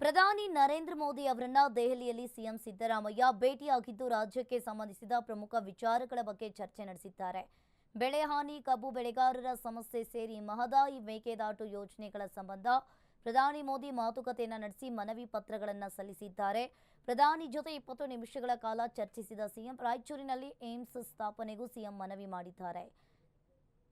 ಪ್ರಧಾನಿ ನರೇಂದ್ರ ಮೋದಿ ಅವರನ್ನ ದೆಹಲಿಯಲ್ಲಿ ಸಿಎಂ ಸಿದ್ದರಾಮಯ್ಯ ಭೇಟಿಯಾಗಿದ್ದು ರಾಜ್ಯಕ್ಕೆ ಸಂಬಂಧಿಸಿದ ಪ್ರಮುಖ ವಿಚಾರಗಳ ಬಗ್ಗೆ ಚರ್ಚೆ ನಡೆಸಿದ್ದಾರೆ. ಬೆಳೆ ಹಾನಿ, ಕಬ್ಬು ಬೆಳೆಗಾರರ ಸಮಸ್ಯೆ ಸೇರಿ ಮಹದಾಯಿ ಮೇಕೆದಾಟು ಯೋಜನೆಗಳ ಸಂಬಂಧ ಪ್ರಧಾನಿ ಮೋದಿ ಮಾತುಕತೆಯನ್ನು ನಡೆಸಿ ಮನವಿ ಪತ್ರಗಳನ್ನು ಸಲ್ಲಿಸಿದ್ದಾರೆ. ಪ್ರಧಾನಿ ಜೊತೆ ಇಪ್ಪತ್ತು ನಿಮಿಷಗಳ ಕಾಲ ಚರ್ಚಿಸಿದ ಸಿಎಂ ರಾಯಚೂರಿನಲ್ಲಿ ಏಮ್ಸ್ ಸ್ಥಾಪನೆಗೂ ಸಿಎಂ ಮನವಿ ಮಾಡಿದ್ದಾರೆ.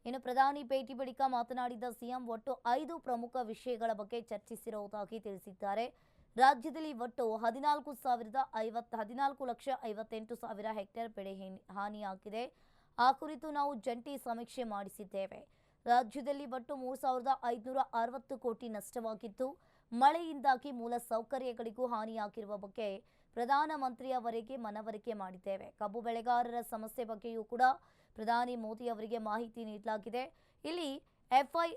ಇನ್ನು ಪ್ರಧಾನಿ ಭೇಟಿ ಬಳಿಕ ಮಾತನಾಡಿದ ಸಿಎಂ, ಒಟ್ಟು ಐದು ಪ್ರಮುಖ ವಿಷಯಗಳ ಬಗ್ಗೆ ಚರ್ಚಿಸಿರುವುದಾಗಿ ತಿಳಿಸಿದ್ದಾರೆ. ರಾಜ್ಯದಲ್ಲಿ ಒಟ್ಟು ಹದಿನಾಲ್ಕು ಸಾವಿರದ ಐವತ್ ಹದಿನಾಲ್ಕು ಲಕ್ಷ ಐವತ್ತೆಂಟು ಸಾವಿರ ಹೆಕ್ಟೇರ್ ಬೆಳೆ ಹೇನಿ- ಹಾನಿಯಾಗಿದೆ. ಆ ಕುರಿತು ನಾವು ಜಂಟಿ ಸಮೀಕ್ಷೆ ಮಾಡಿಸಿದ್ದೇವೆ. ರಾಜ್ಯದಲ್ಲಿ ಒಟ್ಟು ಮೂರು ಸಾವಿರದ ಐದುನೂರ ಅರವತ್ತು ಕೋಟಿ ನಷ್ಟವಾಗಿದ್ದು, ಮಳೆಯಿಂದಾಗಿ ಮೂಲ ಸೌಕರ್ಯಗಳಿಗೂ ಹಾನಿಯಾಗಿರುವ ಬಗ್ಗೆ ಪ್ರಧಾನಮಂತ್ರಿಯವರಿಗೆ ಮನವರಿಕೆ ಮಾಡಿದ್ದೇವೆ. ಕಬ್ಬು ಬೆಳೆಗಾರರ ಸಮಸ್ಯೆ ಬಗ್ಗೆಯೂ ಕೂಡ ಪ್ರಧಾನಿ ಮೋದಿ ಅವರಿಗೆ ಮಾಹಿತಿ ನೀಡಲಾಗಿದೆ. ಇಲ್ಲಿ ಎಫ್ಐ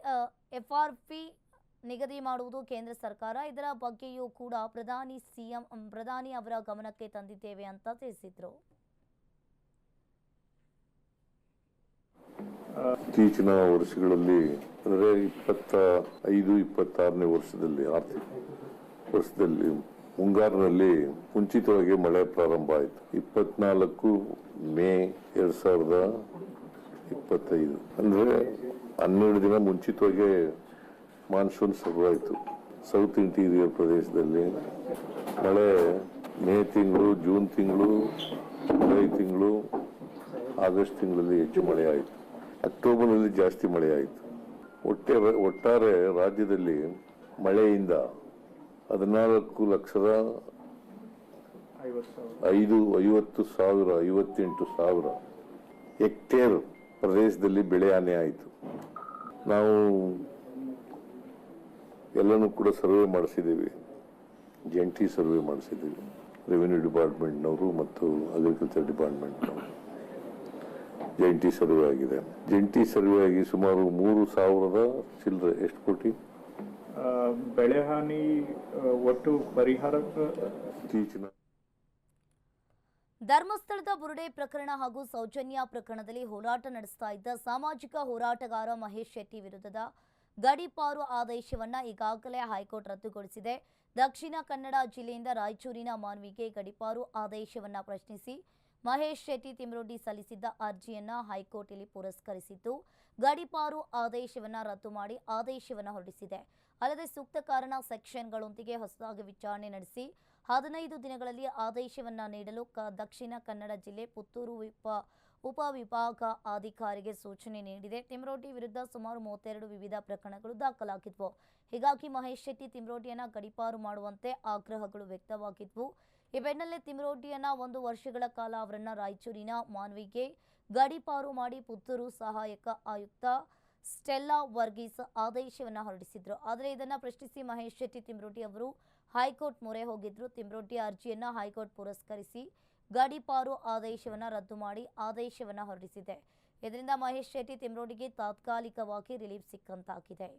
ಎಫ್ಆರ್ಪಿ ನಿಗದಿ ಮಾಡುವುದು ಕೇಂದ್ರ ಸರ್ಕಾರ. ಇದರ ಬಗ್ಗೆಯೂ ಕೂಡ ಪ್ರಧಾನಿ ಸಿಎಂ, ಪ್ರಧಾನಿ ಅವರ ಗಮನಕ್ಕೆ ತಂದಿದ್ದೇವೆ ಅಂತ ತಿಳಿಸಿದರು. ಇತ್ತೀಚಿನ ವರ್ಷಗಳಲ್ಲಿ, ಅಂದರೆ ಇಪ್ಪತ್ತ ಐದು, ಇಪ್ಪತ್ತಾರನೇ ವರ್ಷದಲ್ಲಿ, ಆರ್ಥಿಕ ವರ್ಷದಲ್ಲಿ ಮುಂಗಾರಿನಲ್ಲಿ ಮುಂಚಿತವಾಗಿ ಮಳೆ ಪ್ರಾರಂಭ ಆಯಿತು. ಇಪ್ಪತ್ನಾಲ್ಕು ಮೇ ಎರಡ್ ಸಾವಿರದ ಇಪ್ಪತ್ತೈದು. ಅಂದರೆ ಹನ್ನೆರಡು ದಿನ ಮುಂಚಿತವಾಗಿ ಮಾನ್ಸೂನ್ ಶುರುವಾಯಿತು. ಸೌತ್ ಇಂಟೀರಿಯರ್ ಪ್ರದೇಶದಲ್ಲಿ ಮಳೆ ಮೇ ತಿಂಗಳು, ಜೂನ್ ತಿಂಗಳು, ಜುಲೈ ತಿಂಗಳು, ಆಗಸ್ಟ್ ತಿಂಗಳಲ್ಲಿ ಹೆಚ್ಚು ಮಳೆ ಆಯಿತು. ಅಕ್ಟೋಬರ್ನಲ್ಲಿ ಜಾಸ್ತಿ ಮಳೆ ಆಯಿತು. ಒಟ್ಟೆ ಒಟ್ಟಾರೆ ರಾಜ್ಯದಲ್ಲಿ ಮಳೆಯಿಂದ ಹದಿನಾಲ್ಕು ಲಕ್ಷದ ಐದು ಐವತ್ತು ಸಾವಿರ, ಐವತ್ತೆಂಟು ಸಾವಿರ ಹೆಕ್ಟೇರ್ ಪ್ರದೇಶದಲ್ಲಿ ಬೆಳೆ ಹಾನಿ ಆಯಿತು. ನಾವು ಎಲ್ಲನೂ ಕೂಡ ಸರ್ವೆ ಮಾಡಿಸಿದ್ದೀವಿ. ಜಂಟಿ ಸರ್ವೆ ಮಾಡಿಸಿದ್ದೀವಿ. ರೆವಿನ್ಯೂ ಡಿಪಾರ್ಟ್ಮೆಂಟ್ನವರು ಮತ್ತು ಅಗ್ರಿಕಲ್ಚರ್ ಡಿಪಾರ್ಟ್ಮೆಂಟ್ನವರು. ಜಂಟಿ ಸರ್ವೆ ಆಗಿದೆ. ಜಂಟಿ ಸರ್ವೆ ಆಗಿ ಸುಮಾರು ಮೂರು ಸಾವಿರದ ಚಿಲ್ಲರೆ, ಎಷ್ಟು ಕೋಟಿ? ಆ, ಬೆಳೆ ಹಾನಿ ಒಟ್ಟು ಪರಿಹಾರ ಧರ್ಮಸ್ಥಳದ ಬುರುಡೆ ಪ್ರಕರಣ ಹಾಗೂ ಸೌಜನ್ಯ ಪ್ರಕರಣದಲ್ಲಿ ಹೋರಾಟ ನಡೆಸ್ತಾ ಇದ್ದ ಸಾಮಾಜಿಕ ಹೋರಾಟಗಾರ ಮಹೇಶ್ ಶೆಟ್ಟಿ ವಿರುದ್ಧದ ಗಡಿಪಾರು ಆದೇಶವನ್ನ ಈಗಾಗಲೇ ಹೈಕೋರ್ಟ್ ರದ್ದುಗೊಳಿಸಿದೆ. ದಕ್ಷಿಣ ಕನ್ನಡ ಜಿಲ್ಲೆಯಿಂದ ರಾಯಚೂರಿನ ಮಾನ್ವಿಗೆ ಗಡಿಪಾರು ಆದೇಶವನ್ನ ಪ್ರಶ್ನಿಸಿ ಮಹೇಶ್ ಶೆಟ್ಟಿ ತಿಮ್ರೋಡಿ ಸಲ್ಲಿಸಿದ್ದ ಅರ್ಜಿಯನ್ನ ಹೈಕೋರ್ಟ್ ಇಲ್ಲಿ ಪುರಸ್ಕರಿಸಿದ್ದು ಗಡಿಪಾರು ಆದೇಶವನ್ನ ರದ್ದು ಮಾಡಿ ಆದೇಶವನ್ನ ಹೊರಡಿಸಿದೆ. ಅಲ್ಲದೆ ಸೂಕ್ತ ಕಾರಣ ಸೆಕ್ಷನ್ಗಳೊಂದಿಗೆ ಹೊಸದಾಗಿ ವಿಚಾರಣೆ ನಡೆಸಿ ಹದಿನೈದು ದಿನಗಳಲ್ಲಿ ಆದೇಶವನ್ನ ನೀಡಲು ದಕ್ಷಿಣ ಕನ್ನಡ ಜಿಲ್ಲೆ ಪುತ್ತೂರು ವಿಪ ಉಪವಿಭಾಗ ಅಧಿಕಾರಿಗೆ ಸೂಚನೆ ನೀಡಿದೆ. ತಿಮ್ರೋಟಿ ವಿರುದ್ಧ ಸುಮಾರು ಮೂವತ್ತೆರಡು ವಿವಿಧ ಪ್ರಕರಣಗಳು ದಾಖಲಾಗಿದ್ವು. ಹೀಗಾಗಿ ಮಹೇಶ್ ಶೆಟ್ಟಿ ತಿಮ್ರೋಟಿಯನ್ನು ಗಡಿಪಾರು ಮಾಡುವಂತೆ ಆಗ್ರಹಗಳು ವ್ಯಕ್ತವಾಗಿದ್ವು. ಈ ಬೆನ್ನಲ್ಲೇ ತಿಮ್ರೋಟಿಯನ್ನ ಒಂದು ವರ್ಷಗಳ ಕಾಲ ಅವರನ್ನ ರಾಯಚೂರಿನ ಮಾನ್ವಿಗೆ ಗಡಿಪಾರು ಮಾಡಿ ಪುತ್ತೂರು ಸಹಾಯಕ ಆಯುಕ್ತ ಸ್ಟೆಲ್ಲಾ ವರ್ಗೀಸ್ ಆದೇಶವನ್ನು ಹೊರಡಿಸಿದ್ರು. ಆದರೆ ಇದನ್ನ ಪ್ರಶ್ನಿಸಿ ಮಹೇಶ್ ಶೆಟ್ಟಿ ತಿಮ್ರೋಟಿ ಅವರು ಹೈಕೋರ್ಟ್ ಮೊರೆ ಹೋಗಿದ್ರು. ತಿಮ್ರೋಟಿ ಅರ್ಜಿಯನ್ನು ಹೈಕೋರ್ಟ್ ಪುರಸ್ಕರಿಸಿ ಗಡಿಪಾರು ಆದೇಶವನ್ನು ರದ್ದು ಮಾಡಿ ಆದೇಶವನ್ನು ಹೊರಡಿಸಿದೆ. ಇದರಿಂದ ಮಹೇಶ್ ಶೆಟ್ಟಿ ತಿಮ್ರೋಟಿಗೆ ತಾತ್ಕಾಲಿಕವಾಗಿ ರಿಲೀಫ್ ಸಿಕ್ಕಂತಾಗಿದೆ.